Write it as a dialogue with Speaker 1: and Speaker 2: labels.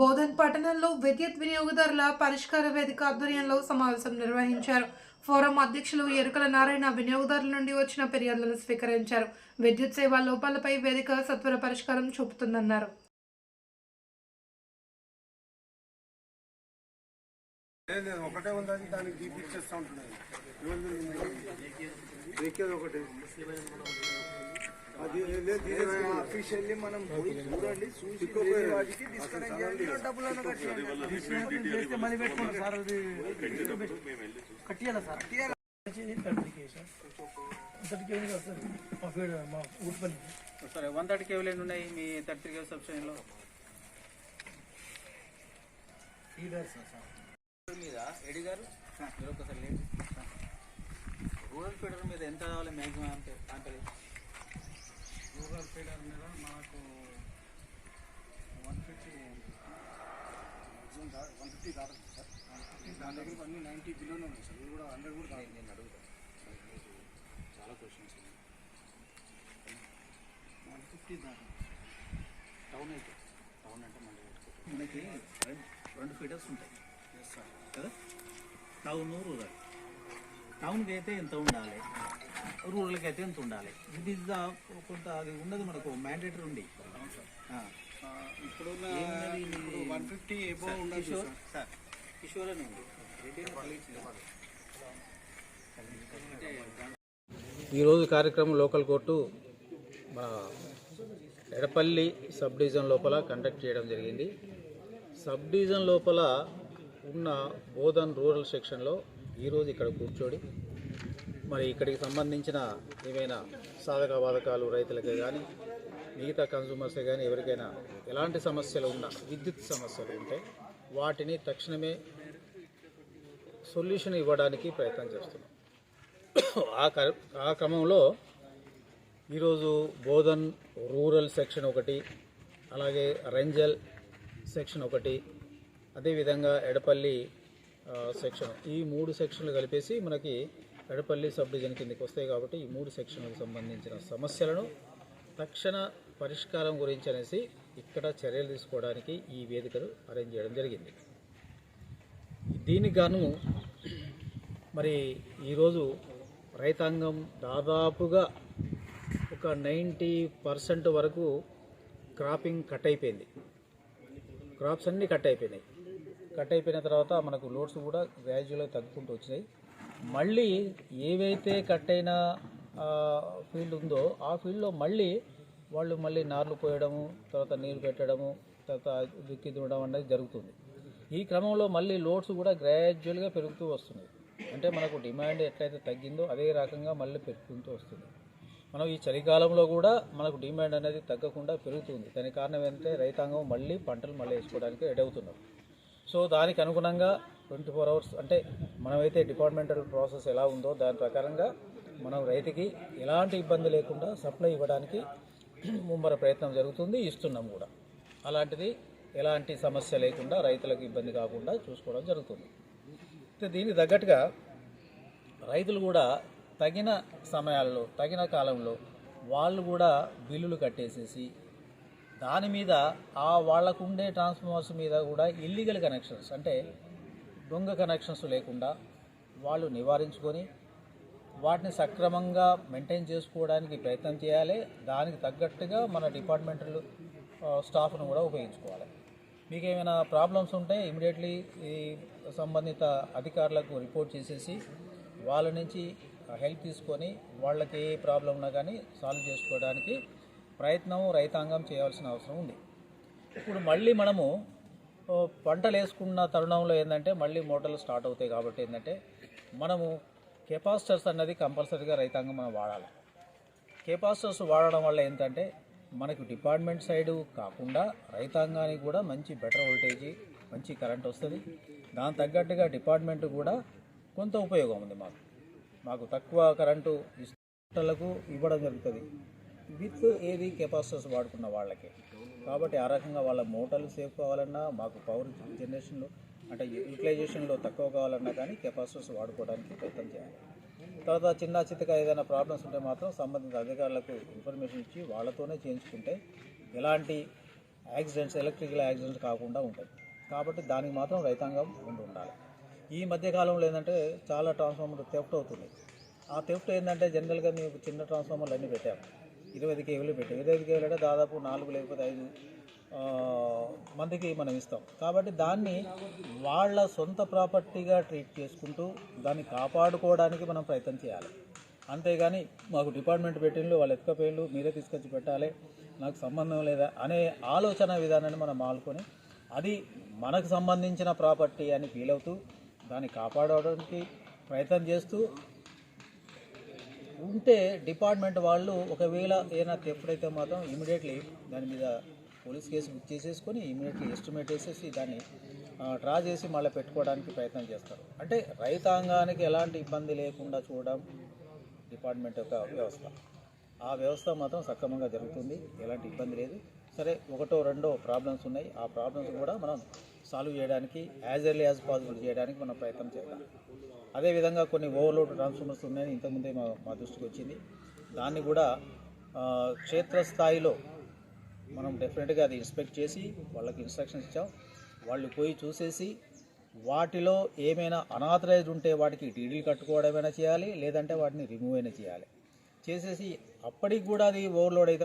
Speaker 1: బోధన్ పట్టణంలో విద్యుత్ వినియోగదారుల పరిష్కార వేదిక ఆధ్వర్యంలో సమావేశం నిర్వహించారు. ఫోరం అధ్యక్షులు ఎరుకల నారాయణ వినియోగదారుల నుండి వచ్చిన ఫిర్యాదులను స్వీకరించారు. విద్యుత్ సేవా లోపాలపై వేదిక సత్వర పరిష్కారం చూపుతుందన్నారు.
Speaker 2: ఒకటే ఉందని దానికి ఒకటే.
Speaker 3: అఫీషియల్లీ మనం పోయి చూడండి చూసి వాటికి డిస్కనెక్ట్ చేయండి. డబ్బులు అన్న కట్టేయండి.
Speaker 4: చేస్తే మనీ పెట్టుకుంటారు సార్ అది కట్టియాలా సార్? ఊట్పల్లి
Speaker 5: సరే? వన్ థర్టీ కేవీలు ఎన్ని ఉన్నాయి? మీ థర్టీ కేవీ సబ్స్టేషన్లో మీద ఎడి గారు? మీరు ఒకసారి లేండి రూరల్ ఫీడర్ మీద ఎంత కావాలి మ్యాక్సిమం అంటే అంటే
Speaker 2: రూరల్ ఫీడర్ మీద మనకు వన్ ఫిఫ్టీ వన్ ఫిఫ్టీ కాదు సార్ దాని దగ్గర అన్ని నైంటీ బిలోనే ఉన్నాయి సార్. ఇవి కూడా హండ్రెడ్ కూడా కాదు.
Speaker 5: నేను అడుగుతాను చాలా క్వశ్చన్స్ ఉన్నాయి.
Speaker 2: వన్ ఫిఫ్టీ దాకా.
Speaker 5: టౌన్ అయితే. టౌన్ అంటే మళ్ళీ. మనకి రెండు రెండు ఫీడర్స్ ఉంటాయి.
Speaker 2: ఎస్ సార్
Speaker 5: కదా? టౌన్ రూరల్ టౌన్కి అయితే ఎంత ఉండాలి. రూరల్కి అయితే ఎంత ఉండాలి ఇది కొంత అది ఉన్నది మనకు మ్యాండేటరీ ఉంది. ఆ.
Speaker 2: ఇప్పుడున్న
Speaker 5: ఏమున్నది ఇది?
Speaker 2: ఇప్పుడు వన్ ఫిఫ్టీ ఎబో ఉండదు సార్.
Speaker 5: కిషోర్ అని. ఈరోజు కార్యక్రమం లోకల్ కోర్టు మన ఎడపల్లి సబ్ డివిజన్ లోపల కండక్ట్ చేయడం జరిగింది. సబ్ డివిజన్ లోపల ఉన్న బోధన్ రూరల్ సెక్షన్లో ఈరోజు ఇక్కడ కూర్చోడి మరి ఇక్కడికి సంబంధించిన ఏమైనా సాధక బాధకాలు రైతులకే కానీ మిగతా కన్సూమర్సే కానీ ఎవరికైనా ఎలాంటి సమస్యలు ఉన్నా విద్యుత్ సమస్యలు ఉంటే వాటిని తక్షణమే సొల్యూషన్ ఇవ్వడానికి ప్రయత్నం చేస్తున్నాం. ఆ ఆ క్రమంలో ఈరోజు బోధన్ రూరల్ సెక్షన్ ఒకటి అలాగే రెంజల్ సెక్షన్ ఒకటి అదేవిధంగా ఎడపల్లి సెక్షన్. ఈ మూడు సెక్షన్లు కలిపేసి మనకి ఎడపల్లి సబ్ డివిజన్ కిందకి వస్తాయి కాబట్టి ఈ మూడు సెక్షన్లకు సంబంధించిన సమస్యలను తక్షణ పరిష్కారం గురించి అనేసి ఇక్కడ చర్యలు తీసుకోవడానికి ఈ వేదికను అరేంజ్ చేయడం జరిగింది. దీనికి గాను మరి ఈరోజు రైతాంగం దాదాపుగా ఒక నైంటీ పర్సెంట్ వరకు క్రాపింగ్ కట్ అయిపోయింది. క్రాప్స్ అన్నీ కట్ అయిపోయినాయి. కట్ అయిపోయిన తర్వాత మనకు లోడ్స్ కూడా గ్రాడ్యువల్గా తగ్గుకుంటూ వచ్చినాయి. మళ్ళీ ఏవైతే కట్ అయిన ఫీల్డ్ ఉందో ఆ ఫీల్డ్లో మళ్ళీ వాళ్ళు మళ్ళీ నార్లు పోయడము తర్వాత నీరు పెట్టడము తర్వాత దుక్కి దున్నడం అనేది జరుగుతుంది. ఈ క్రమంలో మళ్ళీ లోడ్స్ కూడా గ్రాడ్యువల్గా పెరుగుతూ వస్తున్నాయి. అంటే మనకు డిమాండ్ ఎట్లయితే తగ్గిందో అదే రకంగా మళ్ళీ పెరుగుతూ వస్తుంది. మనం ఈ చలికాలంలో కూడా మనకు డిమాండ్ అనేది తగ్గకుండా పెరుగుతుంది. దానికి కారణం ఏంటంటే రైతాంగం మళ్ళీ పంటలు మళ్ళీ వేసుకోవడానికి రెడీ అవుతున్నారు. సో దానికి అనుగుణంగా ట్వంటీ ఫోర్ అవర్స్ అంటే మనమైతే డిపార్ట్మెంటల్ ప్రాసెస్ ఎలా ఉందో దాని ప్రకారంగా మనం రైతుకి ఎలాంటి ఇబ్బంది లేకుండా సప్లై ఇవ్వడానికి ముమ్మర ప్రయత్నం జరుగుతుంది ఇస్తున్నాం కూడా. అలాంటిది ఎలాంటి సమస్య లేకుండా రైతులకు ఇబ్బంది కాకుండా చూసుకోవడం జరుగుతుంది. దీనికి తగ్గట్టుగా రైతులు కూడా తగిన సమయాల్లో తగిన కాలంలో వాళ్ళు కూడా బిల్లులు కట్టేసేసి దాని మీద ఆ వాళ్ళకుండే ట్రాన్స్ఫార్మర్స్ మీద కూడా ఇల్లీగల్ కనెక్షన్స్ అంటే దొంగ కనెక్షన్స్ లేకుండా వాళ్ళు నివారించుకొని వాటిని సక్రమంగా మెయింటైన్ చేసుకోవడానికి ప్రయత్నం చేయాలి. దానికి తగ్గట్టుగా మన డిపార్ట్మెంటల్ స్టాఫ్ను కూడా ఉపయోగించుకోవాలి. మీకు ఏమైనా ప్రాబ్లమ్స్ ఉంటే ఇమీడియట్లీ ఈ సంబంధిత అధికారులకు రిపోర్ట్ చేసేసి వాళ్ళ నుంచి హెల్ప్ తీసుకొని వాళ్ళకి ఏ ప్రాబ్లం ఉన్నా కానీ సాల్వ్ చేసుకోవడానికి ప్రయత్నం రైతాంగం చేయాల్సిన అవసరం ఉంది. ఇప్పుడు మళ్ళీ మనము పంటలు వేసుకున్న తరుణంలో ఏంటంటే మళ్ళీ మోటార్లు స్టార్ట్ అవుతాయి కాబట్టి ఏంటంటే మనము కెపాసిటర్స్ అన్నది కంపల్సరీగా రైతాంగం మనం వాడాలి. కెపాసిటర్స్ వాడడం వల్ల ఏంటంటే మనకు డిపార్ట్మెంట్ సైడు కాకుండా రైతాంగానికి కూడా మంచి బెటర్ వోల్టేజీ మంచి కరెంట్ వస్తుంది. దాని తగ్గట్టుగా డిపార్ట్మెంట్ కూడా కొంత ఉపయోగం ఉంది మాకు. మాకు తక్కువ కరెంటు ఇష్టలకు ఇవ్వడం జరుగుతుంది. విత్ ఏది కెపాసిటర్స్ వాడుకున్న వాళ్ళకి. కాబట్టి ఆ రకంగా వాళ్ళ మోటార్లు సేఫ్ కావాలన్నా మాకు పవర్ జనరేషన్లో అంటే యూటిలైజేషన్లో తక్కువ కావాలన్నా కానీ కెపాసిటర్స్ వాడుకోవడానికి ప్రయత్నం చేయాలి. తర్వాత చిన్న చిత్తగా ఏదైనా ప్రాబ్లమ్స్ ఉంటే మాత్రం సంబంధిత అధికారులకు ఇన్ఫర్మేషన్ ఇచ్చి వాళ్ళతోనే చేయించుకుంటే ఎలాంటి యాక్సిడెంట్స్ ఎలక్ట్రికల్ యాక్సిడెంట్స్ కాకుండా ఉంటాయి. కాబట్టి దానికి మాత్రం రైతాంగం ఉండి ఉండాలి. ఈ మధ్యకాలంలో ఏంటంటే చాలా ట్రాన్స్ఫార్మర్ థెఫ్ట్ అవుతుంది. ఆ థెఫ్ట్ ఏంటంటే జనరల్గా మేము చిన్న ట్రాన్స్ఫార్మర్లు అన్నీ పెట్టాము. ఇరవై ఐదు కేవీలు ఇరవై ఐదు కేవీలు అంటే దాదాపు నాలుగు లేకపోతే ఐదు మందికి మనం ఇస్తాం. కాబట్టి దాన్ని వాళ్ళ సొంత ప్రాపర్టీగా ట్రీట్ చేసుకుంటూ దాన్ని కాపాడుకోవడానికి మనం ప్రయత్నం చేయాలి. అంతేగాని మాకు డిపార్ట్మెంట్ పెట్టిండ్రు వాళ్ళు ఎత్తుకపోయిండ్రు మీరే తీసుకొచ్చి పెట్టాలి నాకు సంబంధం లేదా అనే ఆలోచన విధానాన్ని మనం మాలుకొని అది మనకు సంబంధించిన ప్రాపర్టీ అని ఫీల్ అవుతూ దాన్ని కాపాడడానికి ప్రయత్నం చేస్తూ ఉంటే డిపార్ట్మెంట్ వాళ్ళు ఒకవేళ ఏదైనా ఎప్పుడైతే మాత్రం ఇమీడియట్లీ దాని మీద పోలీస్ కేసు బుక్ చేసేసుకొని ఇమీడియట్లీ ఎస్టిమేట్ వేసేసి దాన్ని డ్రా చేసి మళ్ళీ పెట్టుకోవడానికి ప్రయత్నం చేస్తారు. అంటే రైతాంగానికి ఎలాంటి ఇబ్బంది లేకుండా చూడడం డిపార్ట్మెంట్ యొక్క వ్యవస్థ. ఆ వ్యవస్థ మాత్రం సక్రమంగా జరుగుతుంది. ఎలాంటి ఇబ్బంది లేదు. సరే ఒకటో రెండో ప్రాబ్లమ్స్ ఉన్నాయి. ఆ ప్రాబ్లమ్స్ కూడా మనం సాల్వ్ చేయడానికి యాజ్ ఎర్లీ యాజ్ పాసిబుల్ చేయడానికి మనం ప్రయత్నం చేద్దాం. అదేవిధంగా కొన్ని ఓవర్లోడ్ ట్రాన్స్ఫార్మర్స్ ఉన్నాయని ఇంతకుముందే మా మా దృష్టికి వచ్చింది. దాన్ని కూడా క్షేత్రస్థాయిలో మనం డెఫినెట్గా అది ఇన్స్పెక్ట్ చేసి వాళ్ళకి ఇన్స్ట్రక్షన్స్ ఇచ్చాం. వాళ్ళు పోయి చూసేసి వాటిలో ఏమైనా అనాథరైజ్డ్ ఉంటే వాటికి డీడీలు కట్టుకోవడమైనా చేయాలి లేదంటే వాటిని రిమూవ్ అయినా చేయాలి. చేసేసి అప్పటికి కూడా అది ఓవర్లోడ్ అయితే